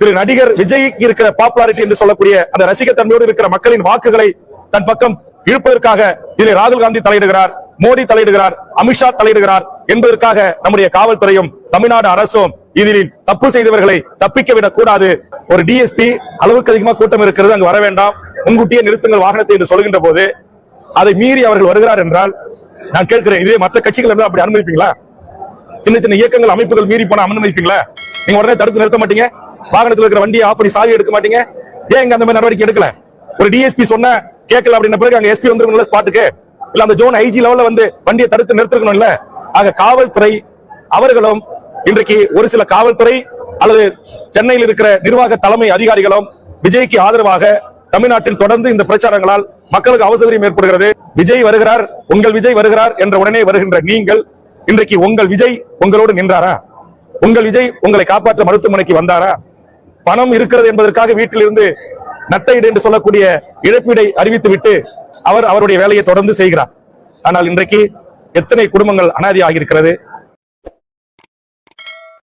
திரு நடிகர் விஜய்க்கு இருக்கிற பாப்புலாரிட்டி என்று சொல்லக்கூடிய அந்த ரசிகத்தன்மையோடு இருக்கிற மக்களின் வாக்குகளை தன் பக்கம் இழுப்பதற்காக இதில் ராகுல் காந்தி தலையிடுகிறார் மோடி தலையிடுகிறார் அமித்ஷா தலையிடுகிறார் என்பதற்காக நம்முடைய காவல்துறையும் தமிழ்நாடு அரசும் இதில் தப்பு செய்தவர்களை தப்பிக்க விடக் கூடாது ஒரு டிஎஸ்பி அளவுக்கு அதிகமா கூட்டம் இருக்கிறது அங்கு வர வேண்டாம். முன்கூட்டியே நிறுத்துங்கள் வாகனத்தை என்று சொல்கின்ற போது அதை மீறி அவர்கள் வருகிறார் என்றால் நான் கேட்கிறேன் இதே மற்ற கட்சிகள் இருந்தால் அப்படி அனுமதிப்பீங்களா? சின்ன சின்ன இயக்கங்கள் அமைப்புகள் மீறி போனா அனுமதிப்பீங்களா? நீங்க உடனே தடுத்து நிறுத்த மாட்டீங்க? வாகனத்தில் இருக்கிற வண்டியை ஆஃப் பண்ணி சாவி எடுக்க மாட்டீங்க? ஏன் இங்க அந்த மாதிரி நடவடிக்கை எடுக்கல? ஒரு டிஎஸ்பி சொன்ன கேட்கல அப்படின்ன பிறகு அங்க எஸ்பி வந்துருக்கணும்ல ஸ்பாட்டுக்கு இல்ல அந்த ஜோன் ஐஜி லெவல்ல வந்து வண்டியை தடுத்து நிறுத்திருக்கணும்ல? ஆக காவல்துறை அவர்களும் இன்றைக்கு ஒரு சில காவல்துறை அல்லது சென்னையில் இருக்கிற நிர்வாக தலைமை அதிகாரிகளும் விஜய்க்கு ஆதரவாக தமிழ்நாட்டில் தொடர்ந்து இந்த பிரச்சாரங்களால் மக்களுக்கு அவசரம் ஏற்படுகிறது. விஜய் வருகிறார் உங்கள் விஜய் வருகிறார் என்ற உடனே வருகின்ற நீங்கள் இன்றைக்கு உங்கள் விஜய் உங்களோடு நின்றாரா? உங்கள் விஜய் உங்களை காப்பாற்ற மருத்துவமனைக்கு வந்தாரா? பணம் இருக்கிறது என்பதற்காக வீட்டில் இருந்து நட்டையீடு என்று சொல்லக்கூடிய இழப்பீடை அறிவித்துவிட்டு அவர் அவருடைய வேலையை தொடர்ந்து செய்கிறார். ஆனால் இன்றைக்கு எத்தனை குடும்பங்கள் அனாதி ஆகியிருக்கிறது